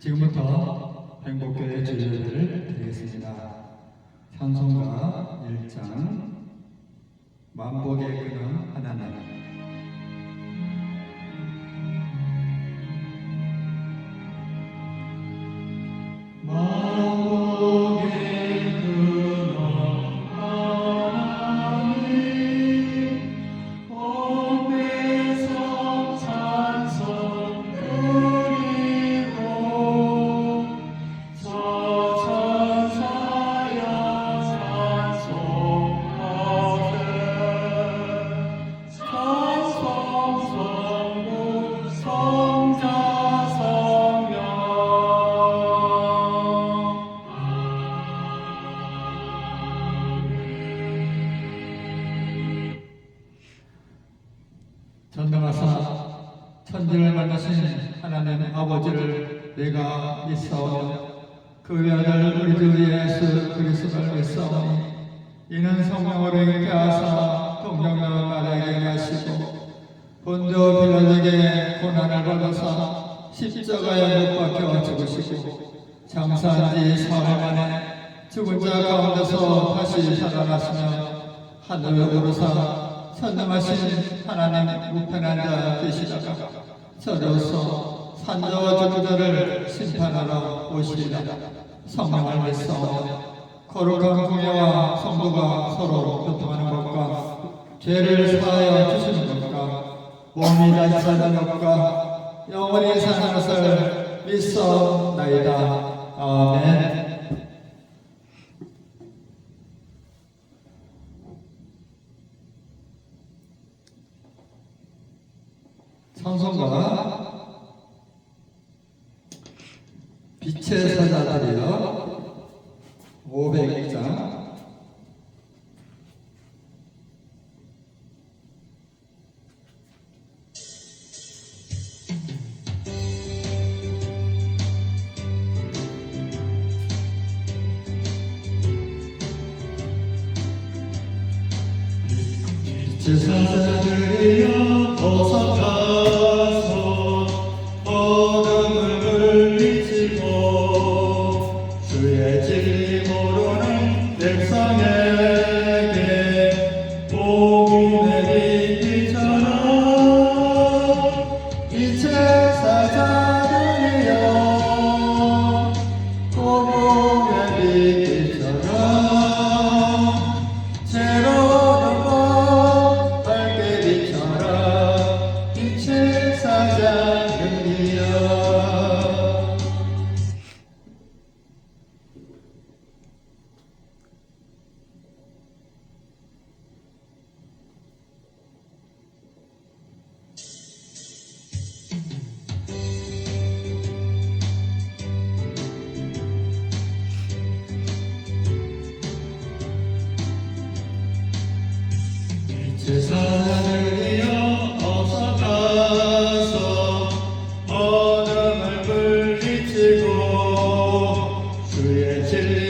지금부터 행복교회 주제를 드리겠습니다. 찬송가 1장 만복의 근원 하나님 천지를 만나신 하나님 아버지를 내가 믿사오며 그 외아들 우리 주 예수 그리스도를 믿사오니 이는 성령으로 있게 하사 동정녀 마리아에게 하시고 본조 빌라에게 고난을 받아사 십자가에 못 박혀 죽으시고 장사한 지 사흘 만에 죽은 자 가운데서 다시 살아나시며 하늘에 오르사 선능하신 하나님 우편한 자 되시다가 저로서 산자와 죽은 자를 심판하러 오시리라. 성령을 믿사오며 거룩한 공예와 성도가 서로 교통하는 것과 죄를 사하여 주시는 것과 몸이 다시 사는 것과 영원히 사는 것을 믿사옵나이다. 아멘 찬송가 빛의 사자들이여 500장. 빛 사 세상을이여 어서 가서 어둠을 물리치고 주의 진리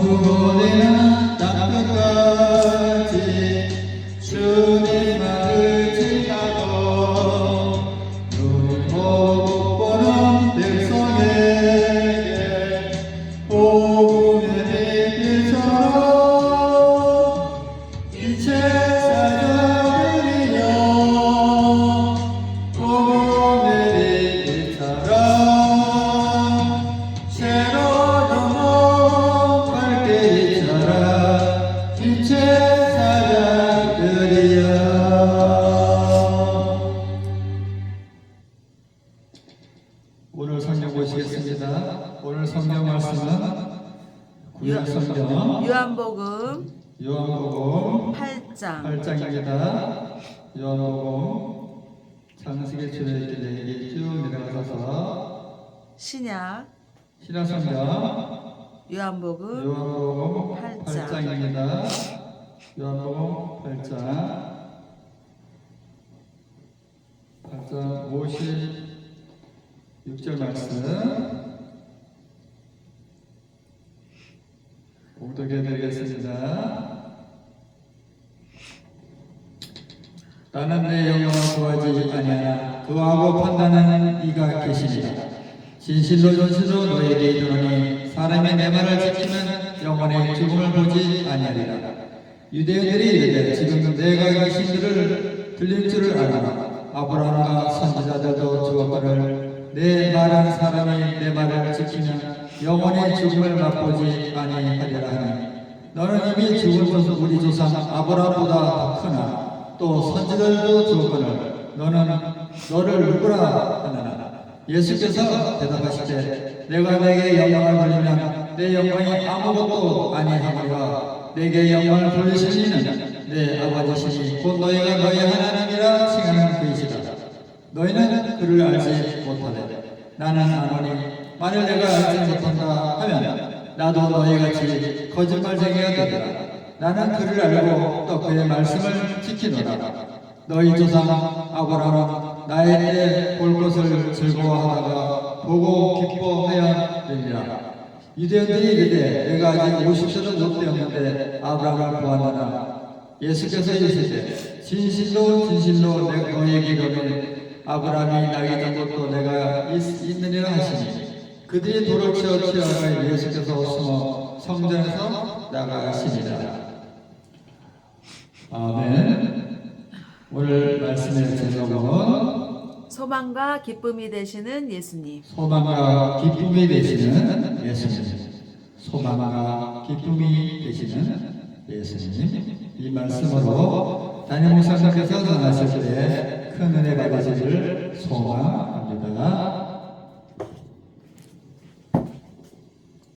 poco de la 요한복음 요한복음 8장 8장입니다. 요한복음 장세기 출애굽기 얘기 쭉 내려가서 신약 신약성경 요한복음 요한복음 팔 장. 8장입니다. 요한복음 8장 8장 56절 말씀 공독해 드리겠습니다. 나는 내 영광을 구하지 아니하나 그하고 판단하는 이가 계시니라 진실로 진실로 너에게 이르노니 사람이 내 말을 지키면 영원의 죽음을 보지 아니하리라. 유대인들이 이르되 지금 내가 이 신들을 들릴 줄을 아노라. 아브라함과 선지자들도 죽었거늘 내 말한 사람이 내 말을 지키면 영원의 죽음을 맛보지 아니하리라 하니 너는 이미 죽은 조 우리 조상 아브라함보다 더 크나 또 선지자들도 죽었거늘 너는 너를 누구라 하느냐? 예수께서 대답하시되 내가 내게 영광을 돌리면 내 영광이 아무것도 아니하리라. 내게 영광을 돌리실 이는 내 아버지시니 곧 너희가 너희 하나님이라 칭하는 그이시다. 너희는 그를 알지 못하되 나는 아노니 만일 내가 알지 못한다 하면 나도 너희같이 거짓말쟁이가 되리라 나는 그를 알고 또 그의 말씀을 지키노라. 너희 조상 아브라함은 나의 때볼 것을 즐거워하다가 보고 기뻐하였느니라. 유대인들이 이르되 내가 아직 50세도 못 되었는데 아브라함을 보았느냐 예수께서 이르시되 진실로 진실로 내 너희에게 이르노니 아브라함이 나기 전부터 내가 있, 있느니라 하시니 그들이 돌을 치어 치어가 예수께서 숨어 성전에서 나가시니라 아멘. 오늘 말씀의 제목은 소망과 기쁨이 되시는 예수님. 소망과 기쁨이 되시는 예수님. 소망과 기쁨이 되시는 예수님. 이 말씀으로 담임 목사님께서 전하실 때 큰 은혜 받으시기를 소망합니다.